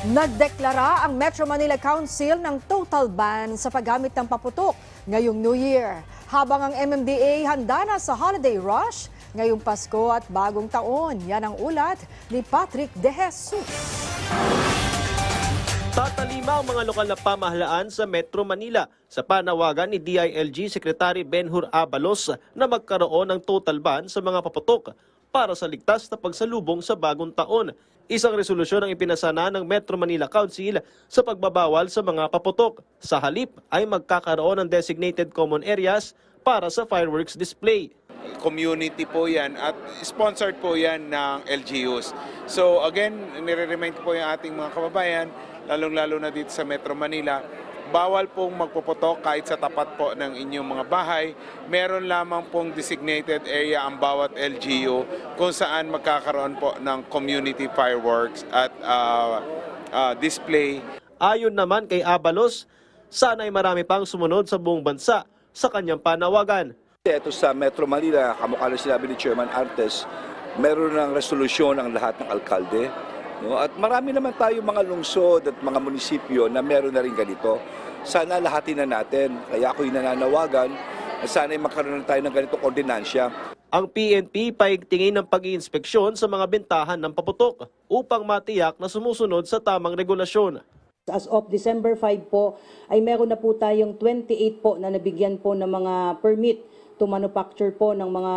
Nagdeklara ang Metro Manila Council ng total ban sa paggamit ng paputok ngayong New Year. Habang ang MMDA handa na sa holiday rush, ngayong Pasko at bagong taon. Yan ang ulat ni Patrick De Jesus. Tatalima ang mga lokal na pamahalaan sa Metro Manila sa panawagan ni DILG Secretary Benhur Abalos na magkaroon ng total ban sa mga paputok para sa ligtas na pagsalubong sa bagong taon. Isang resolusyon ang ipinasana ng Metro Manila Council sa pagbabawal sa mga paputok. Sa halip ay magkakaroon ng designated common areas para sa fireworks display. community po yan at sponsored po yan ng LGUs. So again, nire-remind po yung ating mga kababayan, lalong-lalo na dito sa Metro Manila, bawal pong magpuputok kahit sa tapat po ng inyong mga bahay. Meron lamang pong designated area ang bawat LGU kung saan magkakaroon po ng community fireworks at uh, uh, display Ayon naman kay Abalos, sana ay marami pang sumunod sa buong bansa sa kanyang panawagan. Ito sa Metro Manila, kamukha na sinabi ni Chairman Artes, meron ng resolusyon ang lahat ng alkalde. No? At marami naman tayo mga lungsod at mga munisipyo na meron na rin ganito. Sana lahatin na natin. Kaya ako'y nananawagan na sana ay magkaroon na tayo ng ganitong ordinansya. Ang PNP paigtingin ng pag-iinspeksyon sa mga bentahan ng paputok upang matiyak na sumusunod sa tamang regulasyon. As of December 5 po, ay meron na po tayong 28 po na nabigyan po ng mga permit to manufacture po ng mga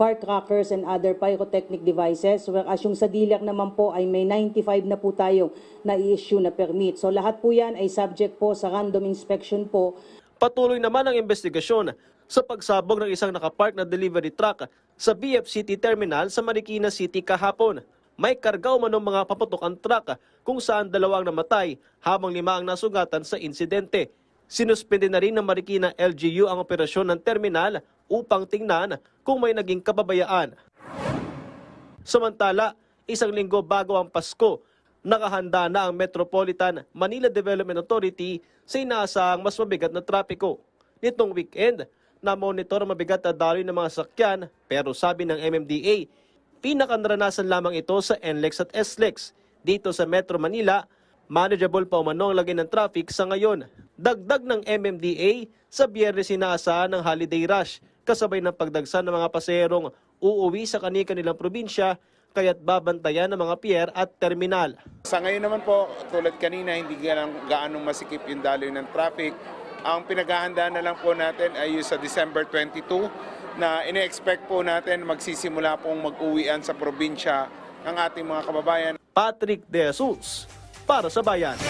firecrackers and other pyrotechnic devices. Whereas yung sa DILAC naman po ay may 95 na po tayo na i-issue na permit. So lahat po yan ay subject po sa random inspection po Patuloy naman ang investigasyon sa pagsabog ng isang nakapark na delivery truck sa BFCT Terminal sa Marikina City kahapon. May kargaw man ng mga paputok ang truck kung saan dalawang namatay habang lima ang nasugatan sa insidente. Sinuspende na rin ng Marikina LGU ang operasyon ng terminal upang tingnan kung may naging kababayaan. Samantala, isang linggo bago ang Pasko, nakahanda na ang Metropolitan Manila Development Authority sa inaasahang mas mabigat na trapiko. Nitong weekend, na-monitor ang mabigat na daloy ng mga sakyan pero sabi ng MMDA, pinakanaranasan lamang ito sa NLEX at SLEX. Dito sa Metro Manila, manageable pa umano ang lagay ng traffic sa ngayon. Dagdag ng MMDA, sa biyernes inaasahan ng holiday rush kasabay ng pagdagsa ng mga paserong uuwi sa kani-kanilang probinsya kaya't babantayan ng mga pier at terminal. Sa ngayon naman po, tulad kanina, hindi gaano gaano masikip yung daloy ng traffic. Ang pinaghahandaan na lang po natin ay sa December 22 na ine-expect po natin magsisimula pong mag-uwian sa probinsya ng ating mga kababayan. Patrick De Jesus para sa Bayan.